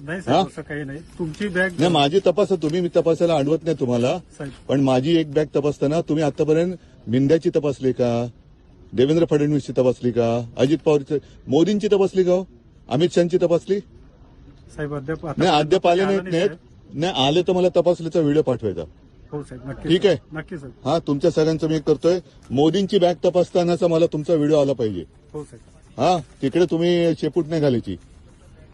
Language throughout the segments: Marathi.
नाही? साहेब असं काही नाही. तुमची बॅग नाही माझी तपासा तुम्ही मी तपासायला अडवत नाही तुम्हाला. साहेब. पण माझी एक बॅग तपासताना तुम्ही आतापर्यंत मिंद्याची तपासली का? देवेंद्र फडणवीसची तपासली का? अजित पवारची मोदींची तपासली का हो? अमित शहाची तपासली? साहेब अद्याप आता- नाही अद्याप आले आलं नाहीत नाही, नाहीत. नाही आले तर मला तपासलीचा व्हिडिओ पाठवायचा. हो साहेब नक्की ठीक आहे. साहेब. नक्की साहेब. हा तुमच्या सगळ्यांचं मी एक करतोय. मोदींची बॅग तपासतानाचा मला तुमचा व्हिडिओ आला पाहिजे. हो साहेब. हा तिकडे तुम्ही शेपूट नाही घालायची.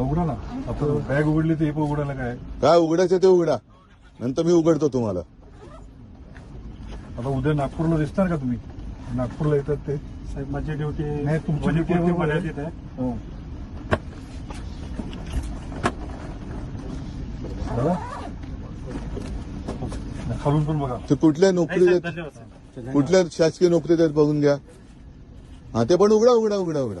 उघडा ना आता बॅग उघडली हे पण उघडायला काय? काय उघडायचं ते उघडा. नंतर मी उघडतो तुम्हाला. आता उद्या नागपूरला दिसणार का तुम्ही? नागपूरला येतात ते. साहेब माझी ड्युटी नाही, तुमची. मर्यादित आहे. हो. दादा खालून पण बघा. ते कुठल्या नोकरी कुठल्या शासकीय नोकरी देत बघून घ्या. हा ते पण उघडा उघडा उघडा उघडा.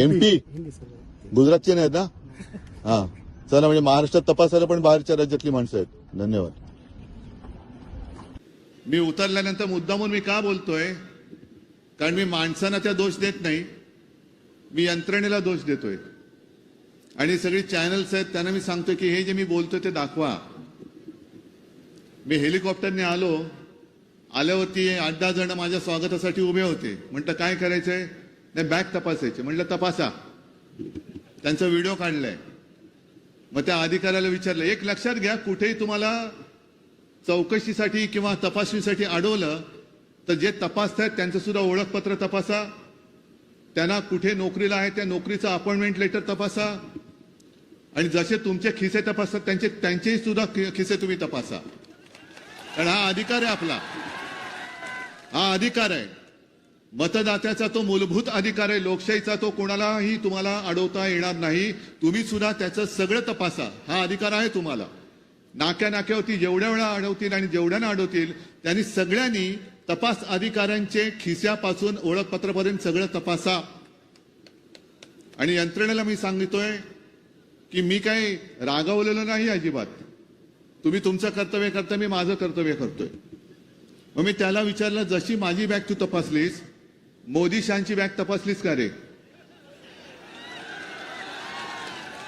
एमपी गुजरातचे नाहीत ना? हा. चला म्हणजे महाराष्ट्रात तपासायला पण बाहेरच्या राज्यातली माणसं आहेत. धन्यवाद. मी उतरल्यानंतर मुद्दामून मी का बोलतोय? कारण मी माणसांना त्या दोष देत नाही. मी यंत्रणेला दोष देतोय. आणि सगळी चॅनल्स आहेत त्यांना मी सांगतो की हे जे मी बोलतोय ते दाखवा. मी हेलिकॉप्टरने आलो. आल्यावरती आठ दहा जण माझ्या स्वागतासाठी उभे होते. म्हटलं काय करायचंय? नाही बॅग तपासायची. म्हटलं तपासा. त्यांचा व्हिडिओ काढलाय. मग त्या अधिकाऱ्याला विचारलं एक लक्षात घ्या कुठेही तुम्हाला चौकशीसाठी किंवा तपासणीसाठी अडवलं तर जे तपासतायत त्यांचं सुद्धा ओळखपत्र तपासा. त्यांना कुठे नोकरीला आहे त्या नोकरीचं अपॉइंटमेंट लेटर तपासा. आणि जसे तुमचे खिसे तपासतात त्यांचे त्यांचेही सुद्धा खि- खिसे तुम्ही तपासा. कारण हा अधिकार आहे आपला. हा अधिकार आहे. मतदात्याचा तो मूलभूत अधिकार आहे लोकशाहीचा तो कोणालाही तुम्हाला अडवता येणार नाही. तुम्ही सुद्धा त्याचं सगळं तपासा. हा अधिकार आहे तुम्हाला. नाक्या नाक्यावरती जेवढ्या वेळा अडवतील आणि जेवढ्याना अडवतील त्यांनी सगळ्यांनी तपास अधिकाऱ्यांचे खिस्यापासून ओळखपत्रापर्यंत सगळं तपासा. आणि यंत्रणेला मी सांगितोय की मी काही रागावलेलो नाही अजिबात. तुम्ही तुमचं कर्तव्य करता मी माझं कर्तव्य करतोय. मग मी त्याला विचारलं जशी माझी बॅग तू तपासलीस मोदी शांची बॅग तपासलीच का रे?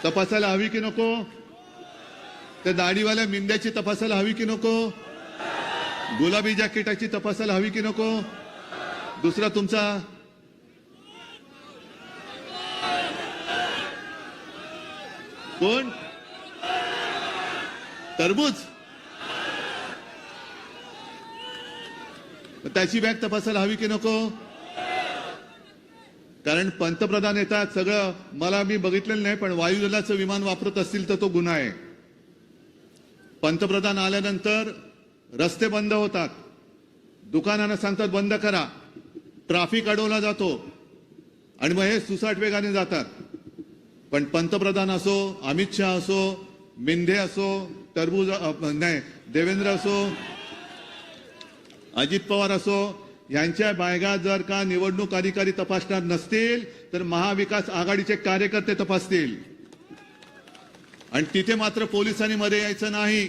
तपासायला हवी की नको? त्या दाढीवाल्या मिंद्याची तपासायला हवी की नको? गुलाबी जॅकेटाची तपासायला हवी की नको? दुसरा तुमचा? कोण? तरबूज? त्याची बॅग तपासायला हवी की नको? कारण पंतप्रधान येतात सगळं मला मी बघितलेलं नाही पण वायुदलाचं विमान वापरत असतील तर तो गुन्हा आहे. पंतप्रधान आल्यानंतर रस्ते बंद होतात. दुकानांना सांगतात बंद करा. ट्राफिक अडवला जातो. आणि मग हे सुसाट वेगाने जातात. पण पंतप्रधान असो अमित शहा असो मिंधे असो टरबूज नाही देवेंद्र असो अजित पवार असो यांच्या बायगा जर का निवडणूक अधिकारी तपासणार नसतील तर महाविकास आघाडीचे कार्यकर्ते तपासतील. आणि तिथे मात्र पोलिसांनी मध्ये यायचं नाही.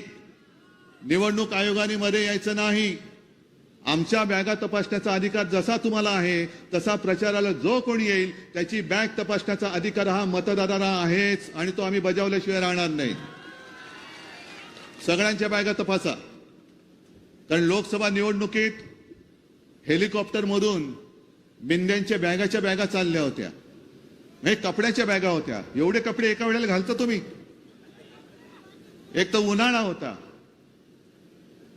निवडणूक आयोगाने मध्ये यायचं नाही. आमच्या बॅगा तपासण्याचा अधिकार जसा तुम्हाला आहे तसा प्रचाराला जो कोणी येईल त्याची बॅग तपासण्याचा अधिकार हा मतदाराला आहेच आणि तो आम्ही बजावल्याशिवाय राहणार नाही. सगळ्यांच्या बॅगा तपासा. कारण लोकसभा निवडणुकीत हेलिकॉप्टरमधून बिंद्यांच्या बॅगाच्या बॅगा चालल्या होत्या. हे कपड्याच्या बॅगा होत्या. एवढे कपडे एका वेळेला घालता तुम्ही? एक तर उन्हाळा होता.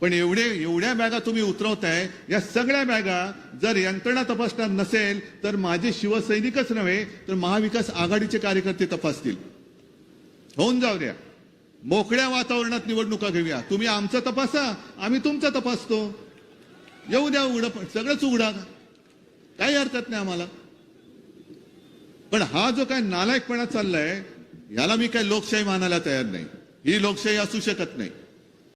पण एवढे एवढ्या बॅगा तुम्ही उतरवताय या सगळ्या बॅगा जर यंत्रणा तपासणार नसेल तर माझे शिवसैनिकच नव्हे तर महाविकास आघाडीचे कार्यकर्ते तपासतील. होऊन जाऊ द्या. मोकळ्या वातावरणात निवडणुका घेऊया. तुम्ही आमचा तपासा आम्ही तुमचा तपासतो. येऊ द्या उघड सगळंच उघडा काही हरकत नाही आम्हाला. पण हा जो काय नालायकपणा चाललाय याला मी काय लोकशाही मानायला तयार नाही. ही लोकशाही असू शकत नाही.